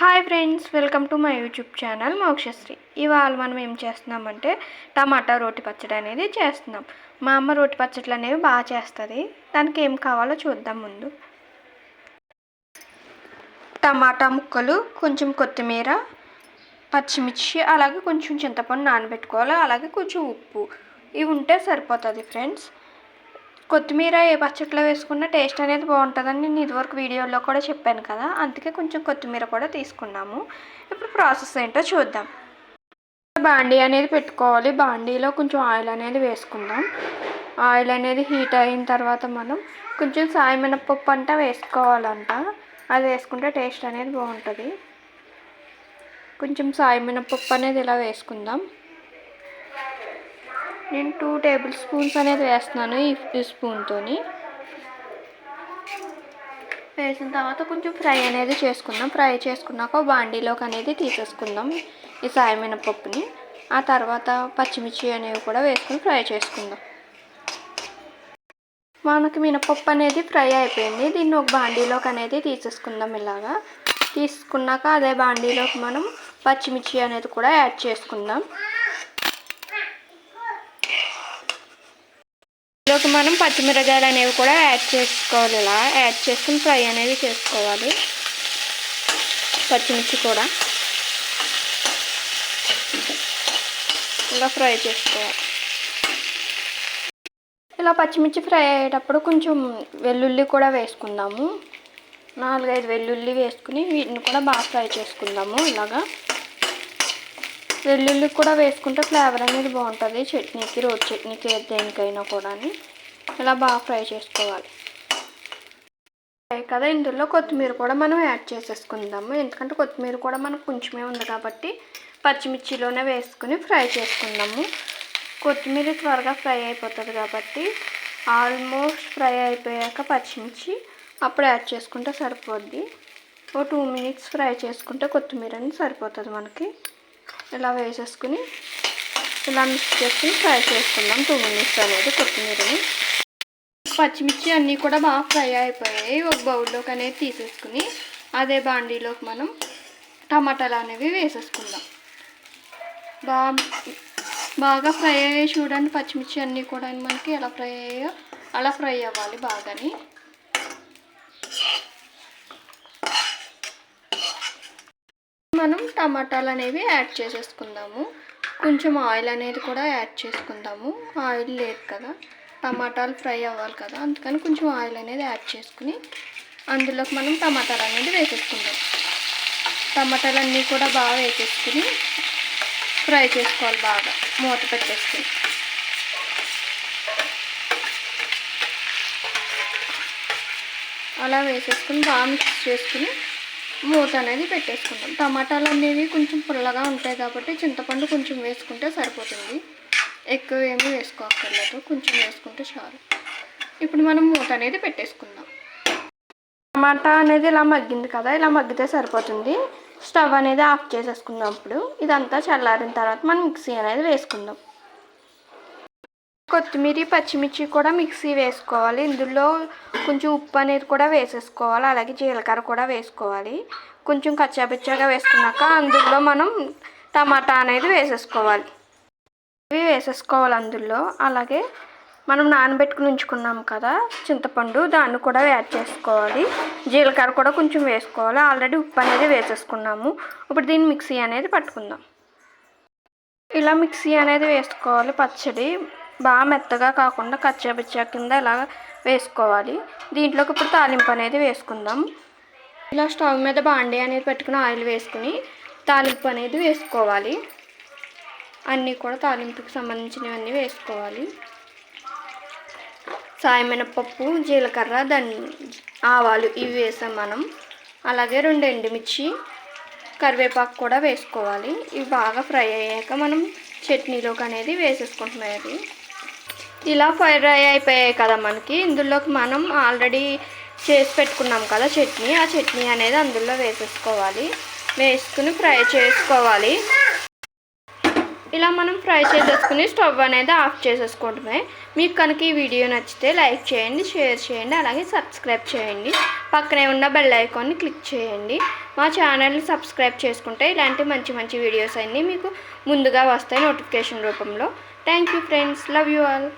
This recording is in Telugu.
Hi friends welcome to my YouTube channel Mokshasri. ఇవాళ మనం ఏం చేస్తున్నామంటే టమాటా రోటి పచ్చడి అనేది చేస్తున్నాం. మా అమ్మ రోటి పచ్చట్లు అనేవి బాగా చేస్తుంది. దానికి ఏం కావాలో చూద్దాం ముందు. టమాటా ముక్కలు కొంచెం కొత్తిమీర పచ్చిమిర్చి అలాగే కొంచెం చింతపండు నానబెట్టుకోవాలి అలాగే కొంచెం ఉప్పు. ఇవి ఉంటే సరిపోతుంది ఫ్రెండ్స్. కొత్తిమీర ఏ పచ్చట్లో వేసుకున్న టేస్ట్ అనేది బాగుంటుందని నేను ఇదివరకు వీడియోలో కూడా చెప్పాను కదా. అందుకే కొంచెం కొత్తిమీర కూడా తీసుకున్నాము. ఇప్పుడు ప్రాసెస్ ఏంటో చూద్దాం. బాండీ అనేది పెట్టుకోవాలి. బాండీలో కొంచెం ఆయిల్ అనేది వేసుకుందాం. ఆయిల్ అనేది హీట్ అయిన తర్వాత మనం కొంచెం సాయి మినపప్పు అంట వేసుకోవాలంట. అది వేసుకుంటే టేస్ట్ అనేది బాగుంటుంది. కొంచెం సాయి మినపప్పు అనేది ఇలా వేసుకుందాం. నేను టూ టేబుల్ స్పూన్స్ అనేది వేస్తున్నాను ఈ స్పూన్తో స్పూన్తోని వేసిన తర్వాత కొంచెం ఫ్రై అనేది చేసుకుందాం. ఫ్రై చేసుకున్నాక బాండీలోకి అనేది తీసేసుకుందాం ఈ సాయి మినపప్పుని. ఆ తర్వాత పచ్చిమిర్చి అనేవి కూడా వేసుకుని ఫ్రై చేసుకుందాం. మనకి మినపప్పు అనేది ఫ్రై అయిపోయింది. దీన్ని ఒక బాండీలోకి అనేది తీసేసుకుందాం ఇలాగా. తీసుకున్నాక అదే బాండీలోకి మనం పచ్చిమిర్చి అనేది కూడా యాడ్ చేసుకుందాం. ఇందులోకి మనం పచ్చిమిరకాయలు అనేవి కూడా యాడ్ చేసుకోవాలి ఇలా. యాడ్ చేసుకుని ఫ్రై అనేది చేసుకోవాలి. పచ్చిమిర్చి కూడా. ఇలా ఫ్రై చేసుకోవాలి. ఇలా పచ్చిమిర్చి ఫ్రై అయ్యేటప్పుడు కొంచెం వెల్లుల్లి కూడా వేసుకుందాము. నాలుగైదు వెల్లుల్లి వేసుకుని వీటిని కూడా బాగా ఫ్రై చేసుకుందాము ఇలాగా. వెల్లుల్లి కూడా వేసుకుంటే ఫ్లేవర్ అనేది బాగుంటుంది. చట్నీకి రోడ్ చట్నీకి దేనికైనా కూడా ఇలా బాగా ఫ్రై చేసుకోవాలి. ఫ్రై కదా ఇందులో కొత్తిమీర కూడా మనం యాడ్ చేసేసుకుందాము. ఎందుకంటే కొత్తిమీర కూడా మనకు కొంచెమే ఉంది కాబట్టి పచ్చిమిర్చిలోనే వేసుకుని ఫ్రై చేసుకుందాము. కొత్తిమీర త్వరగా ఫ్రై అయిపోతుంది కాబట్టి ఆల్మోస్ట్ ఫ్రై అయిపోయాక పచ్చిమిర్చి అప్పుడు యాడ్ చేసుకుంటే సరిపోద్ది. ఓ టూ మినిట్స్ ఫ్రై చేసుకుంటే కొత్తిమీర అనేది సరిపోతుంది మనకి. ఇలా వేసేసుకుని ఇలా మిక్స్ చేసుకుని ఫ్రై చేసుకుందాం. టూ మినిట్స్ అనేది కొత్తిమీరని. పచ్చిమిర్చి అన్నీ కూడా బాగా ఫ్రై అయిపోయాయి ఒక బౌల్లోకి అనేది తీసేసుకుని అదే బాండీలోకి మనం టమాటాలు అనేవి వేసేసుకుందాం. బాగా బాగా ఫ్రై అయ్యాయి చూడండి పచ్చిమిర్చి అన్నీ కూడా మనకి ఎలా ఫ్రై అయ్యాయో అలా ఫ్రై అవ్వాలి బాగాని. మనం టమాటాలు అనేవి యాడ్ చేసేసుకుందాము. కొంచెం ఆయిల్ అనేది కూడా యాడ్ చేసుకుందాము. ఆయిల్ లేదు కదా. టమాటాలు ఫ్రై అవ్వాలి కదా అందుకని కొంచెం ఆయిల్ అనేది యాడ్ చేసుకుని అందులోకి మనం టమాటాలు అనేది వేసేసుకుందాం. టమాటాలు అన్నీ కూడా బాగా వేసేసుకుని ఫ్రై చేసుకోవాలి బాగా మూత పెట్టేసుకుని. అలా వేసేసుకుని బాగా మిక్స్ చేసుకుని మూత అనేది పెట్టేసుకుంటాం టమాటాలు అనేవి కొంచెం పుల్లగా ఉంటాయి కాబట్టి చింతపండు కొంచెం వేసుకుంటే సరిపోతుంది. ఎక్కువ ఏమీ వేసుకోక్కర్లేదు కొంచెం వేసుకుంటే చాలు. ఇప్పుడు మనం మూత అనేది పెట్టేసుకుందాం. టమాటా అనేది ఇలా మగ్గింది కదా ఇలా మగ్గితే సరిపోతుంది. స్టవ్ అనేది ఆఫ్ చేసేసుకుందాం అప్పుడు ఇదంతా చల్లారిన తర్వాత మనం మిక్సీ అనేది వేసుకుందాం. కొత్తిమీర పచ్చిమిర్చి కూడా మిక్సీ వేసుకోవాలి. ఇందులో కొంచెం ఉప్పు అనేది కూడా వేసేసుకోవాలి. అలాగే జీలకర్ర కూడా వేసుకోవాలి. కొంచెం కచ్చాపిచ్చాగా వేసుకున్నాక అందులో మనం టమాటా అనేది వేసేసుకోవాలి. ఇవి వేసేసుకోవాలి అందులో. అలాగే మనం నానబెట్టుకుని ఉంచుకున్నాం కదా చింతపండు దాన్ని కూడా యాడ్ చేసుకోవాలి. జీలకర్ర కూడా కొంచెం వేసుకోవాలి. ఆల్రెడీ ఉప్పు అనేది వేసేసుకున్నాము. ఇప్పుడు దీన్ని మిక్సీ అనేది పట్టుకుందాం. ఇలా మిక్సీ అనేది వేసుకోవాలి పచ్చడి. బాగా మెత్తగా కాకుండా కచ్చాపిచ్చా కింద ఇలా వేసుకోవాలి. దీంట్లోకి ఇప్పుడు తాలింపు అనేది వేసుకుందాం. ఇలా స్టవ్ మీద బాండీ అనేది పెట్టుకుని ఆయిల్ వేసుకుని తాలింపు అనేది వేసుకోవాలి. అన్నీ కూడా తాలింపుకి సంబంధించినవన్నీ వేసుకోవాలి. సాయమినపప్పు జీలకర్ర ధన్ ఆవాలు ఇవి వేసాం మనం. అలాగే రెండు ఎండుమిర్చి కరివేపాకు కూడా వేసుకోవాలి. ఇవి బాగా ఫ్రై అయ్యాక మనం చట్నీలోకి అనేది వేసేసుకుంటున్నాయి ఇలా ఫ్రై అయిపోయాయి కదా మనకి. ఇందులోకి మనం ఆల్రెడీ చేసి పెట్టుకున్నాం కదా చట్నీ. ఆ చట్నీ అనేది అందులో వేసేసుకోవాలి. వేసుకుని ఫ్రై చేసుకోవాలి. ఇలా మనం ఫ్రై చేసేసుకుని స్టవ్ అనేది ఆఫ్ చేసేసుకోవడమే. మీకు కనుక ఈ వీడియో నచ్చితే లైక్ చేయండి షేర్ చేయండి అలాగే సబ్స్క్రైబ్ చేయండి. పక్కనే ఉన్న బెల్ ఐకాన్ని క్లిక్ చేయండి. మా ఛానల్ని సబ్స్క్రైబ్ చేసుకుంటే ఇలాంటి మంచి మంచి వీడియోస్ అన్నీ మీకు ముందుగా వస్తాయి నోటిఫికేషన్ రూపంలో. Thank you friends. Love you all.